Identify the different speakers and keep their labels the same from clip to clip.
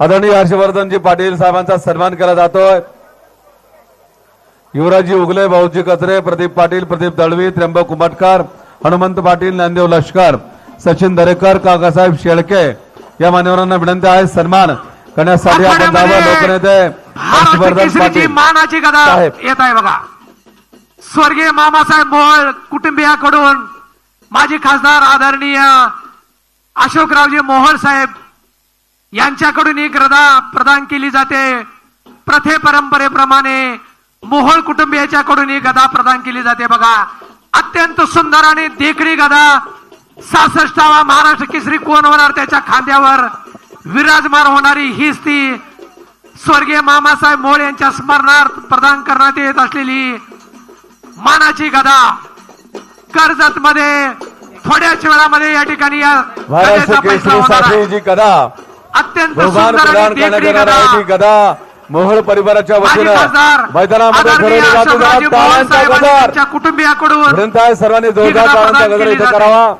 Speaker 1: आदरणीय हर्षवर्धनजी पाटील साहेबांचा सन्मान केला जातोय. युवराजी उगले भाऊजी कचरे प्रदीप पाटील प्रदीप दळवी त्र्यंबक उमटकर हनुमंत पाटील ज्ञानदेव लष्कर सचिन दरेकर काकासाहेब शेळके या मान्यवरांना विनंती आहे सन्मान करण्यासाठी आपण लोकनेते हर्षवर्धन पाटील.
Speaker 2: मानाची गदा. येत आहे बघा. स्वर्गीय मामासाहेब मोहोळ कुटुंबियाकडून माजी खासदार आदरणीय अशोकरावजी मोहोळ साहेब यांच्याकडून ही गदा प्रदान केली जाते. प्रथे परंपरेप्रमाणे मोहोळ कुटुंबियाच्याकडून ही गदा प्रदान केली जाते बघा. अत्यंत सुंदर आणि देखणी गदा. सासष्टावा महाराष्ट्र केसरी कोण होणार त्याच्या खांद्यावर? विराजमान होणारी हीच ती स्वर्गीय मामासाहेब मोळ यांच्या स्मरणार्थ प्रदान करण्यात येत असलेली मानाची गदा. कर्जत मध्ये थोड्याच वेळामध्ये या ठिकाणी.
Speaker 1: जी गदा.
Speaker 2: अत्यंत
Speaker 1: बहुमान
Speaker 2: सुंदर
Speaker 1: प्रदान
Speaker 2: आणि
Speaker 1: करण्यात
Speaker 2: देखणी
Speaker 1: येणार आहे ती
Speaker 2: गदा
Speaker 1: मोहोळ परिवाराच्या वतीनं मैदानामध्ये जाते टाळ्यांचा गजर.
Speaker 2: कुटुंबियाकडून
Speaker 1: सर्वांनी जोरदार टाळ्यांचा गजर इथे. करावा.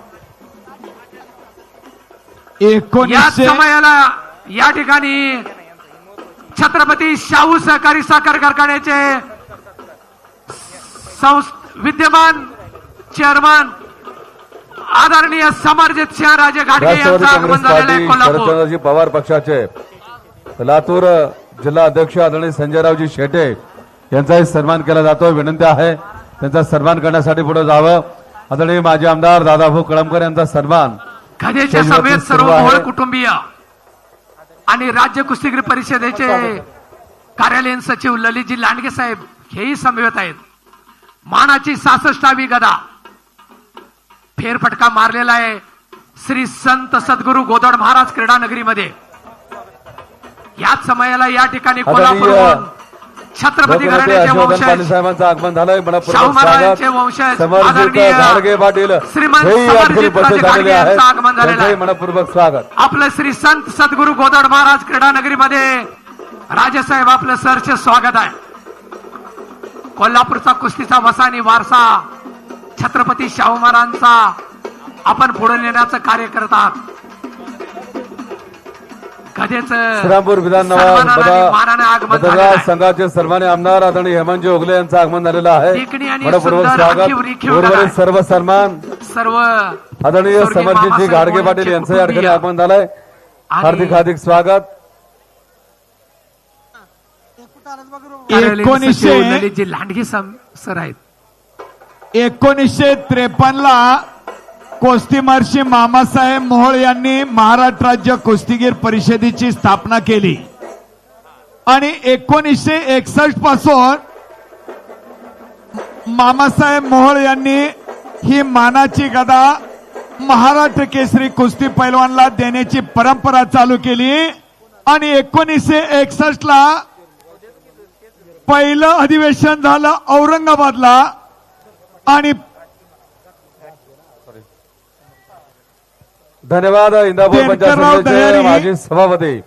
Speaker 2: या
Speaker 3: एकोणीसशे
Speaker 2: समयाला या ठिकाणी छत्रपती शाहू सहकारी साखर कारखान्याचे संस- विद्यमान चेअरमन आदरणीय समरजित सिंह राजे घाटगे यांचं आगमन झालेलं आहे कोल्हापूर.
Speaker 1: पवार पक्षाचे लातूर जिल्हा अध्यक्ष आदरणीय संजयरावजी शेटे यांचाही सन्मान केला जातो विनंती आहे त्यांचा सन्मान करण्यासाठी पुढे जावं. आदरणीय माजी आमदार दादाभाऊ कळमकर यांचा सन्मान शनिवारची
Speaker 2: सभेत सर्व. मोहोळ कुटुंबीय आणि राज्य कुस्तीगीर परिषदेचे कार्यालयीन सचिव ललितजी लांडगे साहेब हेही समवेत आहेत. मानाची सासष्टावी गदा. फेरफटका मारलेला आहे श्री संत सद्गुरू गोदड महाराज क्रीडा नगरीमध्ये याच समयाला या ठिकाणी कोल्हापूरहून छत्रपती घराण्याचे वंशज
Speaker 1: आगमन झालंय.
Speaker 2: शाहू महाराजांचे वंशज आदरणीय
Speaker 1: पाटील
Speaker 2: श्रीमंत यांचं आगमन झालेलं आहे.
Speaker 1: मनपूर्वक स्वागत.
Speaker 2: आपलं श्री संत सद्गुरू गोदड महाराज क्रीडा नगरीमध्ये राजेसाहेब आपलं सरचे स्वागत आहे. कोल्हापूरचा कुस्तीचा वसानी वारसा छत्रपती शाहू महाराजांचा आपण पुढे नेण्याचं कार्य करत आहात.
Speaker 1: श्रीरामपूर विधानसभा. संघाचे सन्मान्य आमदार आदरणीय हेमंतजी ओगले यांचं आगमन झालेलं आहे. मनपूर्वक स्वागत. सर्व सन्मान.
Speaker 2: सर्व
Speaker 1: आदरणीय समर्जितजी
Speaker 2: मोरे
Speaker 1: पाटील
Speaker 2: यांचे
Speaker 1: या ठिकाणी. आगमन झालंय. हार्दिक हार्दिक स्वागत.
Speaker 3: एकोणीसशे-
Speaker 2: ललितजी लांडगे सम- सर आहेत.
Speaker 3: एकोणीसशे त्रेपन्न ला कुस्ती महर्षी मामासाहेब मोहोळ यांनी महाराष्ट्र राज्य कुस्तीगीर परिषदेची स्थापना केली. आणि एकोणीसशे एकसष्टपासून मामासाहेब मोहोळ यांनी ही मानाची गदा महाराष्ट्र केसरी कुस्ती पैलवानला देण्याची परंपरा चालू केली. आणि एकोणीसशे एकसष्ट ला पहिलं अधिवेशन झालं औरंगाबादला. आणि
Speaker 1: धन्यवाद इंदापूर पंचायत माजी सभापती.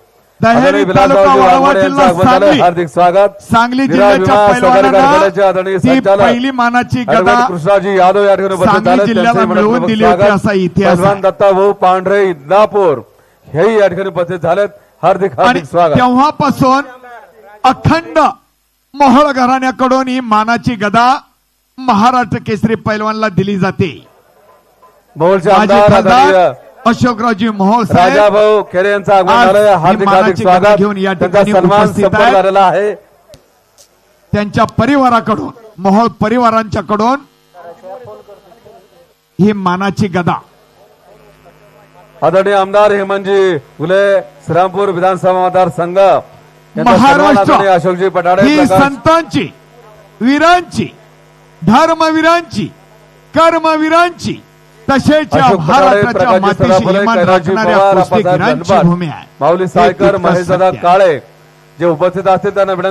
Speaker 1: हार्दिक स्वागत
Speaker 3: सांगली जिल्ह्याच्या पहिली मानाची गदा
Speaker 1: कृष्णाजी यादव या ठिकाणी
Speaker 3: जिल्ह्याला मिळवून दिली होती. असा इतिहास आहे.
Speaker 1: दत्ताभाऊ पांढरे इंदापूर हेही या ठिकाणी उपस्थित झालेत हार्दिक हार्दिक स्वागत
Speaker 3: तेव्हापासून अखंड मोहळ घराण्याकडून ही मानाची गदा महाराष्ट्र केसरी पैलवानला दिली जाते. अशोकरावजी मोहोळ साहेब
Speaker 1: राजाभाऊ खेरे यांचं हार्दिक हार्दिक स्वागत.
Speaker 3: घेऊन या ठिकाणी उपस्थित.
Speaker 1: झालेला आहे.
Speaker 3: त्यांच्या परिवाराकडून मोहोळ परिवारांच्याकडून ही मानाची गदा.
Speaker 1: आदरणीय आमदार हेमंतजी फुले श्रीरामपूर विधानसभा मतदारसंघ.
Speaker 3: महाराष्ट्र
Speaker 1: अशोकजी पठाडे
Speaker 3: ही संतांची वीरांची धर्मवीरांची कर्मवीरांची तसेच महाराष्ट्राच्या मातीशी इमान राखणाऱ्या कुस्तीगीरांची भूमी आहे
Speaker 1: माऊली सायकर
Speaker 3: आहे.
Speaker 1: काळे जे उपस्थित असतील त्यांना विनंती